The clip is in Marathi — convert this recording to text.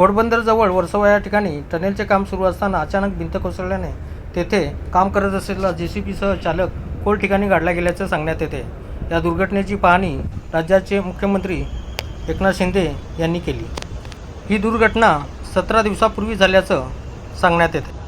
घोडबंदरजवळ वर्सोवा या ठिकाणी टनेलचे काम सुरू असताना अचानक भिंत कोसळल्याने तेथे काम करत असलेला जे सी पीसह चालक खोल ठिकाणी गाडला गेल्याचं सांगण्यात येते. या दुर्घटनेची पाहणी राज्याचे मुख्यमंत्री एकनाथ शिंदे यांनी केली. ही दुर्घटना सतरा दिवसापूर्वी झाल्याचं सांगण्यात येते.